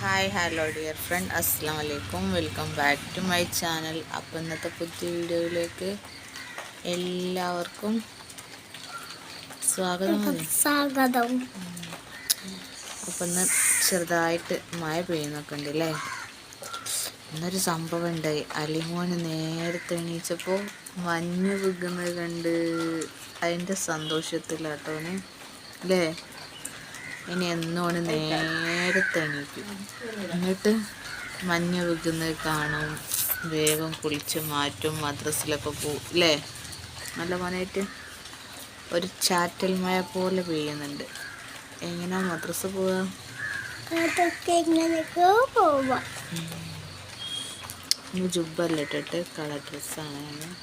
Hi hello dear friend അസ്സാം വലൈക്കും welcome back to my channel അപ്പം ഇന്നത്തെ പുതിയ വീഡിയോയിലേക്ക് എല്ലാവർക്കും സ്വാഗതം സ്വാഗതം. അപ്പം ഇന്ന് ചെറുതായിട്ട് മഴ പെയ്യുന്നൊക്കെ ഉണ്ട് അല്ലേ? ഇന്നൊരു സംഭവം ഉണ്ടായി. അലിമോന് നേരത്തെ എണീച്ചപ്പോൾ മഞ്ഞ് വിൽക്കുന്നത് കണ്ട് അതിന്റെ സന്തോഷത്തിലാട്ടോന് അല്ലേ? ഇനി എന്നോണ് നേരത്തെ എണീക്കും. എന്നിട്ട് മഞ്ഞ് വിൽക്കുന്നത് കാണും. വേഗം കുളിച്ച് മാറ്റും. മദ്രസിലൊക്കെ പോവും അല്ലേ നല്ല മോനായിട്ട് ഒരു ചാറ്റൽ മഴ പോലെ പെയ്യുന്നുണ്ട്. എങ്ങനെയാ മദ്രസ പോവാ? ജുബ്ബല്ല ഇട്ടിട്ട്? കളർ ഡ്രസ്സാണ് ഞാൻ കറി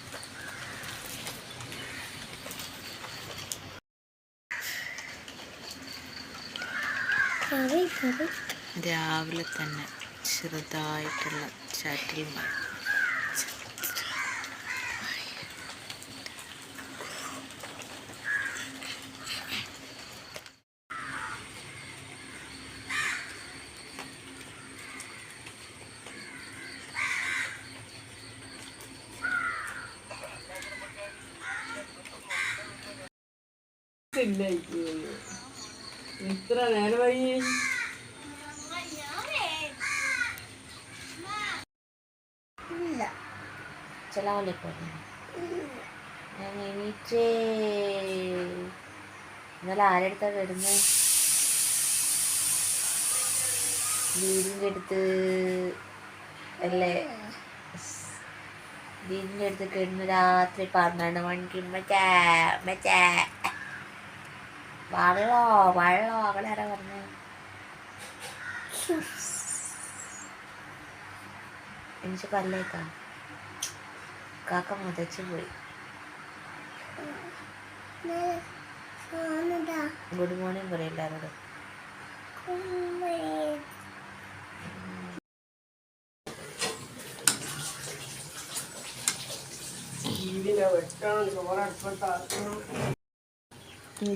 കറി രാവിലെ തന്നെ ചെറുതായിട്ടുള്ള ചാറ്റൽ മഴ ഇത്ര നേരമായി ചിലവല്ലേക്കോട്ടെ ഞാൻ ഇന്നലെ ആരെടുത്താ വരുന്നത് വീടിന്റെ അടുത്ത് അല്ലേ? വീടിന്റെ അടുത്ത് കിടന്ന് രാത്രി പന്ത്രണ്ട് മണിക്ക് മറ്റേ മറ്റേ വള്ളോ വള്ളോ അങ്ങനെ ആരാ പറഞ്ഞു? എനിക്ക് പല്ലേക്കാം. കാക്ക മുതച്ചു പോയി. ഗുഡ് മോർണിംഗ് പറയില്ല ഇതിനെ വെക്കണം. ചോറടുപ്പത്താക്കണം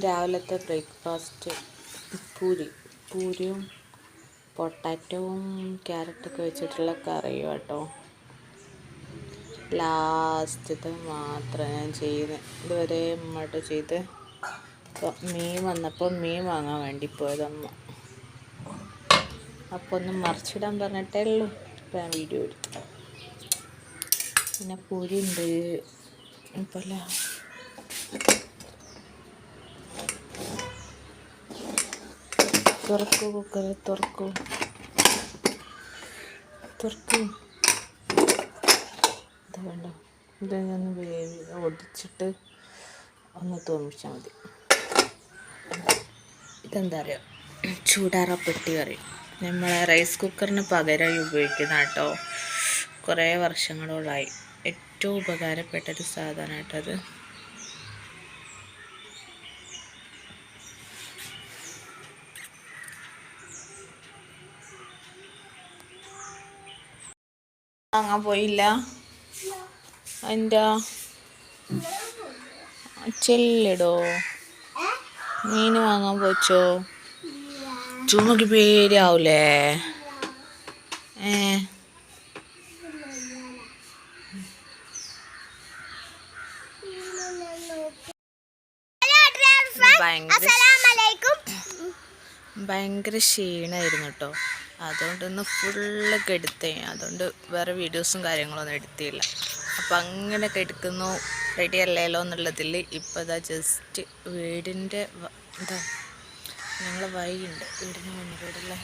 രാവിലത്തെ ബ്രേക്ക്ഫാസ്റ്റ് പൂരി. പൂരിയും പൊട്ടാറ്റവും ക്യാരറ്റൊക്കെ വെച്ചിട്ടുള്ള കറിയും കേട്ടോ ലാസ്റ്റത്തെ മാത്രം ഞാൻ ചെയ്യുന്നത് ഇതുവരെ ഉമ്മട്ട് ചെയ്ത് മീൻ വന്നപ്പോൾ മീൻ വാങ്ങാൻ വേണ്ടി പോയതമ്മ അപ്പോൾ ഒന്ന് മറിച്ചിടാൻ പറഞ്ഞിട്ടേ ഉള്ളൂ. ഇപ്പം ഞാൻ വീഡിയോ എടുത്തു പിന്നെ പൂരി ഉണ്ട് ഇപ്പോൾ തുറക്കൂ കുക്കറ് തുറക്കൂ തുറക്കൂ ഇത് വേണ്ട ഇത് ഞാൻ വേവി ഒടിച്ചിട്ട് ഒന്ന് തോന്നിച്ചാൽ മതി ഇതെന്താ പറയുക ചൂടാറ പെട്ടി കറി. നമ്മൾ റൈസ് കുക്കറിന് പകരമായി ഉപയോഗിക്കുന്ന കേട്ടോ. കുറേ വർഷങ്ങളോളായി. ഏറ്റവും ഉപകാരപ്പെട്ടൊരു സാധനമായിട്ടത് വാങ്ങാൻ പോയില്ല. എന്റെ ചെല്ലിടോ. മീൻ വാങ്ങാൻ പോച്ചോ? ചുമക്ക് പേരാവൂലേ? ഏ. ഭയങ്കര ക്ഷീണമായിരുന്നു കേട്ടോ അതുകൊണ്ടൊന്ന് ഫുള്ള് കെടുത്തേ അതുകൊണ്ട് വേറെ വീഡിയോസും കാര്യങ്ങളൊന്നും എടുത്തില്ല. അപ്പം അങ്ങനെ കെടുക്കുന്നു റെഡി അല്ലല്ലോ എന്നുള്ളതിൽ ഇപ്പോൾ ഇതാ ജസ്റ്റ് വീടിന്റെ എന്താ ഞങ്ങളെ വഴിയുണ്ട്. വീടിന് മുന്നിലൂടെയുള്ള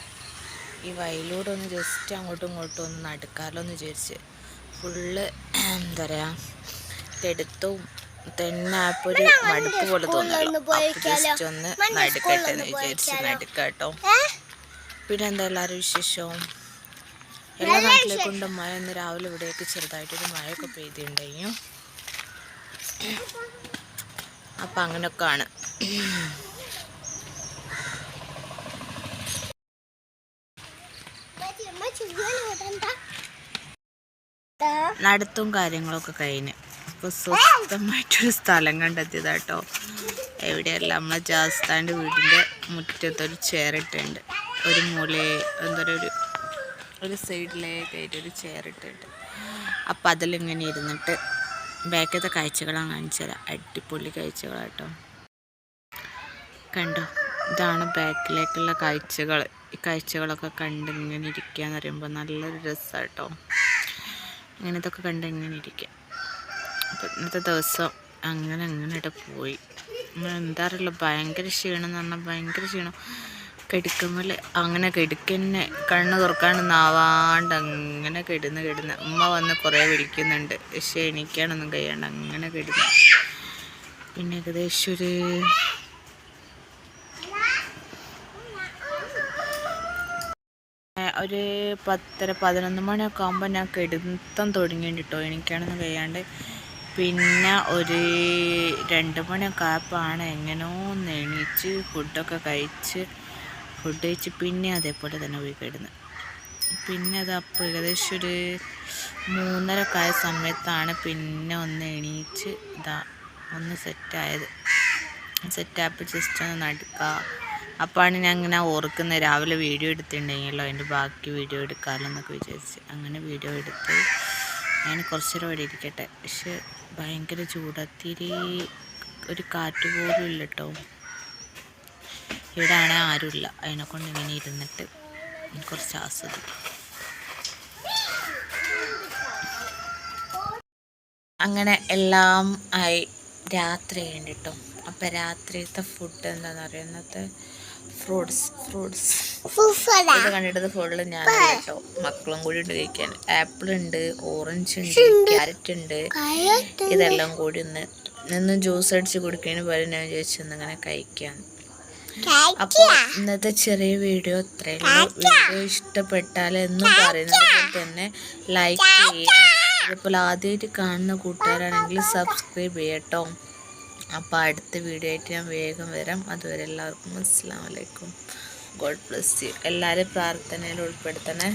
ഈ വയലൂടെ ഒന്ന് ജസ്റ്റ് അങ്ങോട്ടും ഇങ്ങോട്ടും ഒന്ന് നടക്കാമല്ലോ എന്ന് വിചാരിച്ച് ഫുള്ള് എന്താ പറയുക കെടുത്തും തന്നെ അപ്പോൾ ഒരു മടുപ്പ് പോലെ തോന്നുന്നു ജസ്റ്റ് ഒന്ന് നടുക്കട്ടെ എന്ന് വിചാരിച്ച് നടുക്കാട്ടോ. പിന്നെ എന്താ എല്ലാവരും വിശേഷവും? എല്ലാ നാട്ടിലേക്കുണ്ട് മഴ ഇന്ന് രാവിലെ ഇവിടെയൊക്കെ ചെറുതായിട്ടൊരു മഴയൊക്കെ പെയ്തിട്ടുണ്ടെങ്കിൽ അപ്പം അങ്ങനെയൊക്കെയാണ് നടത്തും കാര്യങ്ങളൊക്കെ കഴിഞ്ഞ്. അപ്പോൾ സ്വസ്ഥമായിട്ടൊരു സ്ഥലം കണ്ടെത്തിയതാട്ടോ. എവിടെയല്ല നമ്മളെ ജാസ്താന്റെ വീടിന്റെ മുറ്റത്തൊരു ചെയറിട്ടുണ്ട് ഒരു മൂലയെ എന്താ പറയുക ഒരു ഒരു സൈഡിലേക്കായിട്ട് ഒരു ചെയർ ഇട്ടിട്ട്. അപ്പം അതിലിങ്ങനെ ഇരുന്നിട്ട് ബാക്കത്തെ കാഴ്ചകളാണ് കാണിച്ചു തരാം അടിപൊളി കാഴ്ചകളാട്ടോ. കണ്ടോ? ഇതാണ് ബാക്കിലേക്കുള്ള കാഴ്ചകൾ. ഈ കാഴ്ചകളൊക്കെ കണ്ട് ഇങ്ങനെ ഇരിക്കുക എന്ന് പറയുമ്പോൾ നല്ലൊരു രസമാട്ടോ ഇങ്ങനെ ഇതൊക്കെ കണ്ട് ഇങ്ങനെ ഇരിക്കുക അപ്പം ഇന്നത്തെ ദിവസം അങ്ങനെ അങ്ങനെയിട്ട് പോയി. എന്താ അറിയില്ല ഭയങ്കര ക്ഷീണം എന്ന് പറഞ്ഞാൽ ഭയങ്കര ക്ഷീണം. കിടക്കുമ്പോൾ അങ്ങനെ കിടക്കന്നെ. കണ്ണ് തുറക്കാണ്ടൊന്നാവാണ്ട് അങ്ങനെ കിടന്ന് കിടന്ന്. ഉമ്മ വന്ന് കുറേ വിളിക്കുന്നുണ്ട്. പക്ഷേ എനിക്കാണൊന്നും കഴിയാണ്ട് അങ്ങനെ കിടന്ന്. പിന്നെ ഏകദേശം ഒരു ഒരു പത്തര പതിനൊന്ന് മണിയൊക്കെ ആകുമ്പോൾ ഞാൻ കിടത്തം തുടങ്ങിയിട്ട് കേട്ടോ എനിക്കാണെന്ന് കഴിയാണ്ട്. പിന്നെ ഒരു രണ്ട് മണിയൊക്കെ ആയപ്പോഴാണ് എങ്ങനെയോ നെണീച്ച് ഫുഡൊക്കെ കഴിച്ച് ഫുഡ് കഴിച്ച് പിന്നെ അതേപോലെ തന്നെ പോയി കിടന്ന്. പിന്നെ അത് അപ്പോൾ ഏകദേശം ഒരു മൂന്നരക്കെ ആയ സമയത്താണ് പിന്നെ ഒന്ന് എണീച്ച് ഇതാ ഒന്ന് സെറ്റായത്. സെറ്റാപ്പ് ജസ്റ്റ് ഒന്ന് നടക്കുക അപ്പോഴാണ് ഞാൻ ഇങ്ങനെ ഓർക്കുന്നത് രാവിലെ വീഡിയോ എടുത്തിട്ടുണ്ടെങ്കിലോ? അതിന്റെ ബാക്കി വീഡിയോ എടുക്കാമല്ലോ എന്നൊക്കെ വിചാരിച്ച്. അങ്ങനെ വീഡിയോ എടുത്ത് ഞാൻ കുറച്ച് നേരം ഇരിക്കട്ടെ. പക്ഷെ ഭയങ്കര ചൂടത്തിരി ഒരു കാറ്റ് പോലും ഇല്ല കേട്ടോ ഇവിടെ ആണെ ആരുമില്ല. അതിനെക്കൊണ്ട് ഇങ്ങനെ ഇരുന്നിട്ട് കുറച്ച് ആസ്വദിക്കും. അങ്ങനെ എല്ലാം ആയി രാത്രി കഴിഞ്ഞിട്ടോ. അപ്പം രാത്രിത്തെ ഫുഡ് എന്താണെന്ന് പറയുന്നത്? ഫ്രൂട്ട്സ് ഫ്രൂട്ട്സ് ഇത് കണ്ടിട്ട് ഫുള്ള് ഞാൻ കേട്ടോ. മക്കളും കൂടി ഉണ്ട് കഴിക്കാൻ. ആപ്പിൾ ഉണ്ട് ഓറഞ്ച് ഉണ്ട് ക്യാരറ്റ് ഉണ്ട്. ഇതെല്ലാം കൂടി ഒന്ന് നിന്ന് ജ്യൂസ് അടിച്ച് കുടിക്കുന്നതിന് പകരം ഞാൻ ചോദിച്ചു ഇന്നിങ്ങനെ കഴിക്കാം അപ്പോൾ ഇന്നത്തെ ചെറിയ വീഡിയോ ഇത്രയേ ഉള്ളൂ. വീഡിയോ ഇഷ്ടപ്പെട്ടാൽ എന്നും പറയുന്നത് തന്നെ ലൈക്ക് ചെയ്യുക. അതുപോലെ ആദ്യമായിട്ട് കാണുന്ന കൂട്ടുകാരാണെങ്കിൽ സബ്സ്ക്രൈബ് ചെയ്യട്ടോ അപ്പോൾ അടുത്ത വീഡിയോ ആയിട്ട് ഞാൻ വേഗം വരാം. അതുവരെ എല്ലാവർക്കും അസ്സാം വലൈക്കും ഗോഡ് ബ്ലസ് യു എല്ലാവരും പ്രാർത്ഥനയിൽ ഉൾപ്പെടുത്തണേ.